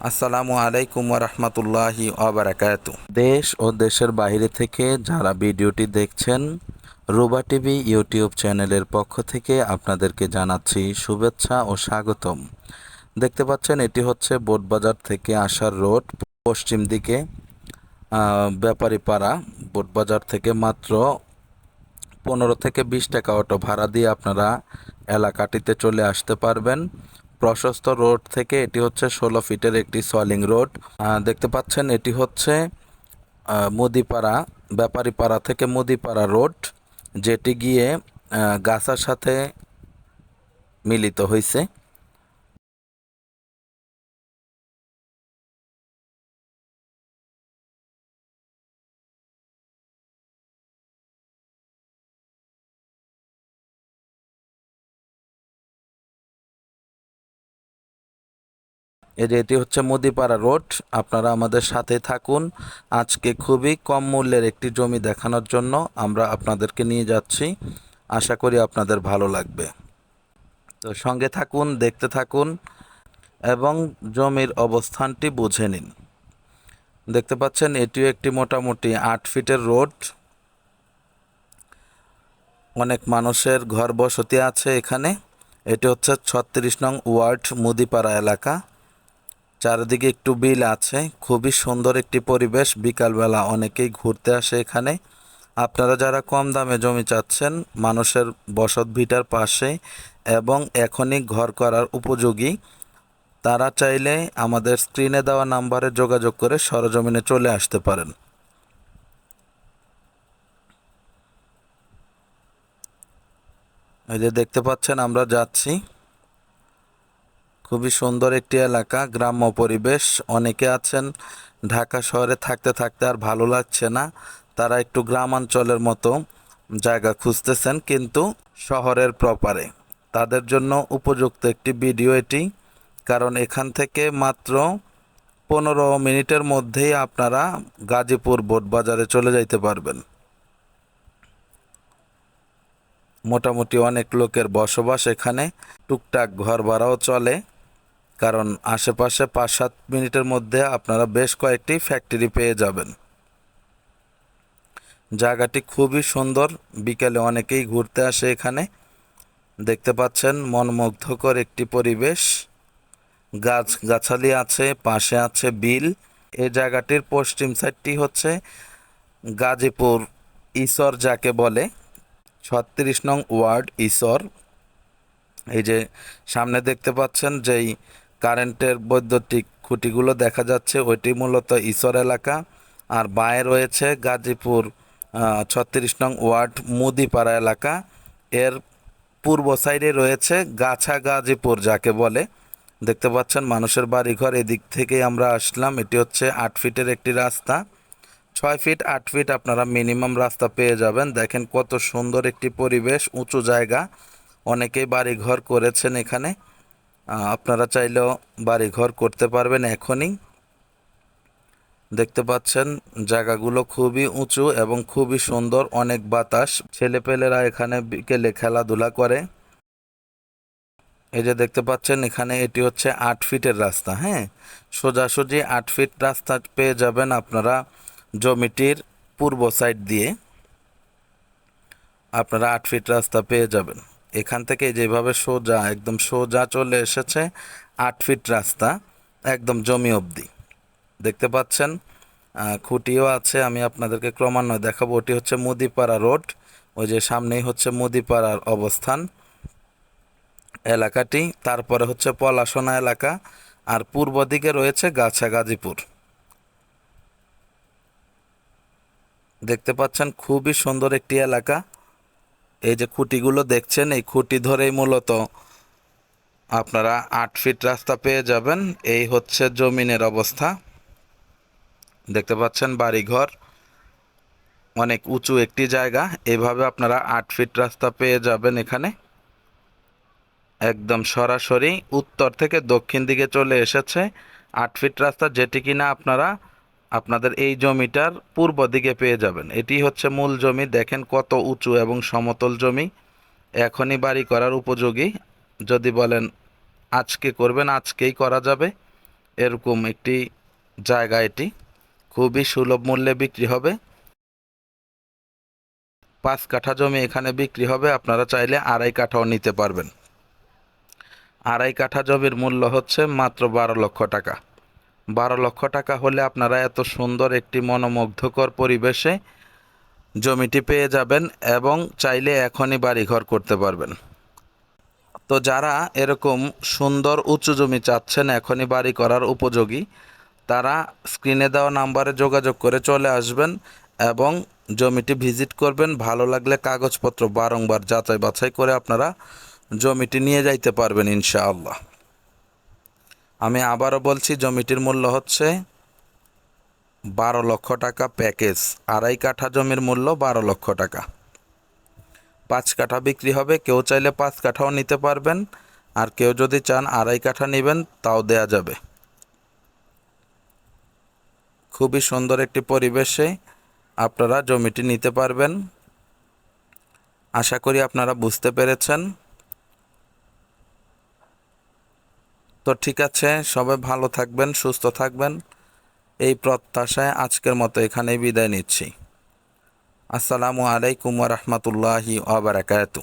আসসালামু আলাইকুম রহমতুল্লাহি আবরাকাত দেশ ও দেশের বাইরে থেকে যারা ভিডিওটি দেখছেন রুবা টিভি ইউটিউব চ্যানেলের পক্ষ থেকে আপনাদেরকে জানাচ্ছি শুভেচ্ছা ও স্বাগতম। দেখতে পাচ্ছেন এটি হচ্ছে বোটবাজার থেকে আসার রোড পশ্চিম দিকে আহ, ব্যাপারীপাড়া। বোটবাজার থেকে মাত্র পনেরো থেকে বিশ টাকা অটো ভাড়া দিয়ে আপনারা এলাকাটিতে চলে আসতে পারবেন। প্রশস্ত রোড থেকে এটি হচ্ছে ষোলো ফিটের একটি সলিং রোড। দেখতে পাচ্ছেন এটি হচ্ছে মুদিপাড়া, ব্যাপারীপাড়া থেকে মুদিপাড়া রোড, যেটি গিয়ে গাছার সাথে মিলিত হয়েছে এটি হচ্ছে মুদিপাড়া রোড। আপনারা আমাদের সাথে থাকুন। আজকে খুবই কম মূল্যের একটি জমি দেখানোর জন্য আমরা আপনাদেরকে নিয়ে যাচ্ছি। আশা করি আপনাদের ভালো লাগবে। তো সঙ্গে থাকুন, দেখতে থাকুন এবং জমির অবস্থানটি বুঝে নিন। দেখতে পাচ্ছেন, এটিও একটি মোটামুটি আট ফিটের রোড। অনেক মানুষের ঘর বসতি আছে এখানে। এটি হচ্ছে ছত্রিশ নং ওয়ার্ড মুদিপাড়া এলাকা। চারিদিকে একটু বিল আছে। খুবই সুন্দর একটি পরিবেশ। বিকালবেলা অনেকেই ঘুরতে আসে এখানে। আপনারা যারা কম দামে জমি চাচ্ছেন, মানুষের বসত ভিটার পাশে এবং এখনই ঘর করার উপযোগী, তারা চাইলে আমাদের স্ক্রিনে দেওয়া নাম্বারে যোগাযোগ করে সরজমিনে চলে আসতে পারেন। এই যে দেখতে পাচ্ছেন, আমরা যাচ্ছি। খুবই সুন্দর একটি এলাকা, গ্রাম্য পরিবেশ। অনেকে আছেন ঢাকা শহরে থাকতে থাকতে আর ভালো লাগছে না। তারা একটু গ্রামাঞ্চলের মতো জায়গা খুঁজতেছেন কিন্তু শহরের প্রপারে তাদের জন্য উপযুক্ত একটি ভিডিও এটি। কারণ এখান থেকে মাত্র পনেরো মিনিটের মধ্যেই আপনারা গাজীপুর বোট বাজারে চলে যাইতে পারবেন। মোটামুটি অনেক লোকের বসবাস এখানে। টুকটাক ঘর ভাড়াও চলে। কারণ আশেপাশে পাঁচ সাত মিনিটের মধ্যে আপনারা বেশ কয়েকটি ফ্যাক্টরি পেয়ে যাবেন। জায়গাটি খুবই সুন্দর, বিকেলে অনেকেই ঘুরতে আসে এখানে। দেখতে পাচ্ছেন মনমুগ্ধকর একটি পরিবেশ। গাছ গাছালি আছে, পাশে আছে বিল। এই জায়গাটির পশ্চিম সাইডটি হচ্ছে গাজীপুর ঈশ্বর যাকে বলে। ছত্রিশ নং ওয়ার্ড ঈশ্বর। এই যে সামনে দেখতে পাচ্ছেন যেই কারেন্টের বৈদ্যুতিক খুঁটিগুলো দেখা যাচ্ছে। ওইটি মূলত ঈশ্বর এলাকা। আর বাঁয়ে রয়েছে গাজীপুর ছত্রিশ নং ওয়ার্ড, মুদিপাড়া এলাকা। এর পূর্ব সাইডে রয়েছে গাছা গাজীপুর যাকে বলে। দেখতে পাচ্ছেন মানুষের বাড়িঘর। এদিক থেকেই আমরা আসলাম। এটি হচ্ছে আট ফিটের একটি রাস্তা। ছয় ফিট, আট ফিট আপনারা মিনিমাম রাস্তা পেয়ে যাবেন। দেখেন কত সুন্দর একটি পরিবেশ, উঁচু জায়গা। অনেকেই বাড়িঘর করেছেন এখানে। আপনারা চাইলেও বাড়ি ঘর করতে পারবেন এখনই। দেখতে পাচ্ছেন, জায়গাগুলো খুবই উঁচু এবং খুবই সুন্দর, অনেক বাতাস। ছেলেপেলেরা এখানে বিকেলে খেলাধুলা করে। এই যে দেখতে পাচ্ছেন, এখানে এটি হচ্ছে আট ফিটের রাস্তা হ্যাঁ? সোজাসুজি আট ফিট রাস্তা পেয়ে যাবেন আপনারা জমিটির পূর্ব সাইড দিয়ে। আপনারা আট ফিট রাস্তা পেয়ে যাবেন। এখান থেকে যেভাবে সোজা, একদম সোজা চলে এসেছে, আট ফিট রাস্তা, একদম জমি অবধি। দেখতে পাচ্ছেন খুঁটিও আছে, আমি আপনাদেরকে ক্রমান্বয়ে দেখাবো। ওটি হচ্ছে মুদিপাড়া রোড, ওই যে সামনেই হচ্ছে মুদিপাড়ার অবস্থান এলাকাটি। তারপরে হচ্ছে পলাশোনা এলাকা, আর পূর্ব দিকে রয়েছে গাছা গাজীপুর। দেখতে পাচ্ছেন, খুবই সুন্দর একটি এলাকা। এই যে খুঁটিগুলো দেখছেন, এই খুঁটি ধরেই মূলত আপনারা আট ফিট রাস্তা পেয়ে যাবেন। এই হচ্ছে জমিনের অবস্থা। দেখতে পাচ্ছেন বাড়িঘর। অনেক উঁচু একটি জায়গা। এভাবে আপনারা আট ফিট রাস্তা পেয়ে যাবেন এখানে। একদম সরাসরি উত্তর থেকে দক্ষিণ দিকে চলে এসেছে। আট ফিট রাস্তা যেটি কিনা আপনারা আপনাদের এই জমিটার পূর্ব দিকে পেয়ে যাবেন। এটি হচ্ছে মূল জমি। দেখেন কত উঁচু এবং সমতল জমি। এখনই বাড়ি করার উপযোগী। যদি বলেন, আজকে করবেন, আজকেই করা যাবে। এরকম একটি জায়গা এটি। খুবই সুলভ মূল্যে বিক্রি হবে। পাঁচ কাঠা জমি এখানে বিক্রি হবে। আপনারা চাইলে আড়াই কাঠাও নিতে পারবেন। আড়াই কাঠা জমির মূল্য হচ্ছে মাত্র বারো লক্ষ টাকা। বারো লক্ষ টাকা হলে আপনারা এত সুন্দর একটি মনোমুগ্ধকর পরিবেশে জমিটি পেয়ে যাবেন এবং চাইলে এখনই বাড়িঘর করতে পারবেন। তো যারা এরকম সুন্দর উঁচু জমি চাচ্ছেন এখনই বাড়ি করার উপযোগী, তারা স্ক্রিনে দেওয়া নাম্বারে যোগাযোগ করে চলে আসবেন এবং জমিটি ভিজিট করবেন। ভালো লাগলে কাগজপত্র বারংবার যাচাই বাছাই করে আপনারা জমিটি নিয়ে যাইতে পারবেন ইনশাআল্লাহ। আমি আবারও বলছি, জমিটির মূল্য হচ্ছে বারো লক্ষ টাকা প্যাকেজ। আড়াই কাঠা জমির মূল্য বারো লক্ষ টাকা। পাঁচ কাঠা বিক্রি হবে, কেউ চাইলে পাঁচ কাঠাও নিতে পারবেন, আর কেউ যদি চান আড়াই কাঠা নেবেন, তাও দেয়া যাবে। খুবই সুন্দর একটি পরিবেশে আপনারা জমিটি নিতে পারবেন। আশা করি আপনারা বুঝতে পেরেছেন। তো ঠিক আছে, সবাই ভালো থাকবেন, সুস্থ থাকবেন। এই প্রত্যাশায় আজকের মতো এখানেই বিদায় নিচ্ছি। আসসালামু আলাইকুম রহমতুল্লাহি আবরাকাতু